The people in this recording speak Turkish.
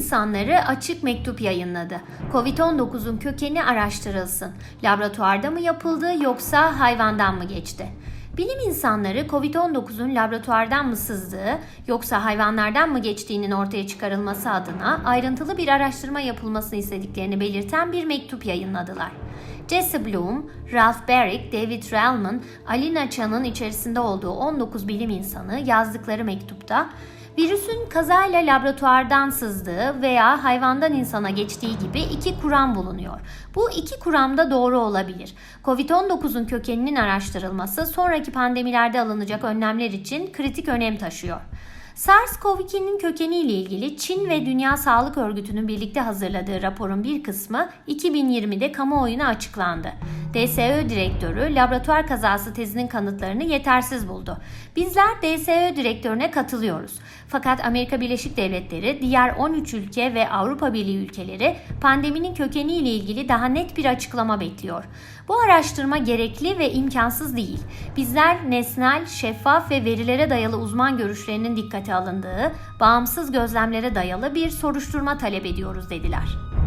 insanları açık mektup yayınladı. Covid-19'un kökeni araştırılsın. Laboratuvarda mı yapıldı yoksa hayvandan mı geçti? Bilim insanları Covid-19'un laboratuvardan mı sızdığı yoksa hayvanlardan mı geçtiğinin ortaya çıkarılması adına ayrıntılı bir araştırma yapılmasını istediklerini belirten bir mektup yayınladılar. Jesse Bloom, Ralph Barrick, David Relman, Alina Chan'ın içerisinde olduğu 19 bilim insanı yazdıkları mektupta virüsün kazayla laboratuvardan sızdığı veya hayvandan insana geçtiği gibi iki kuram bulunuyor. Bu iki kuram da doğru olabilir. Covid-19'un kökeninin araştırılması sonraki pandemilerde alınacak önlemler için kritik önem taşıyor. SARS-CoV-2'nin kökeniyle ilgili Çin ve Dünya Sağlık Örgütü'nün birlikte hazırladığı raporun bir kısmı 2020'de kamuoyuna açıklandı. DSÖ direktörü laboratuvar kazası tezinin kanıtlarını yetersiz buldu. Bizler DSÖ direktörüne katılıyoruz. Fakat Amerika Birleşik Devletleri, diğer 13 ülke ve Avrupa Birliği ülkeleri pandeminin kökeniyle ilgili daha net bir açıklama bekliyor. Bu araştırma gerekli ve imkansız değil. Bizler nesnel, şeffaf ve verilere dayalı uzman görüşlerinin dikkate alındığı, bağımsız gözlemlere dayalı bir soruşturma talep ediyoruz dediler.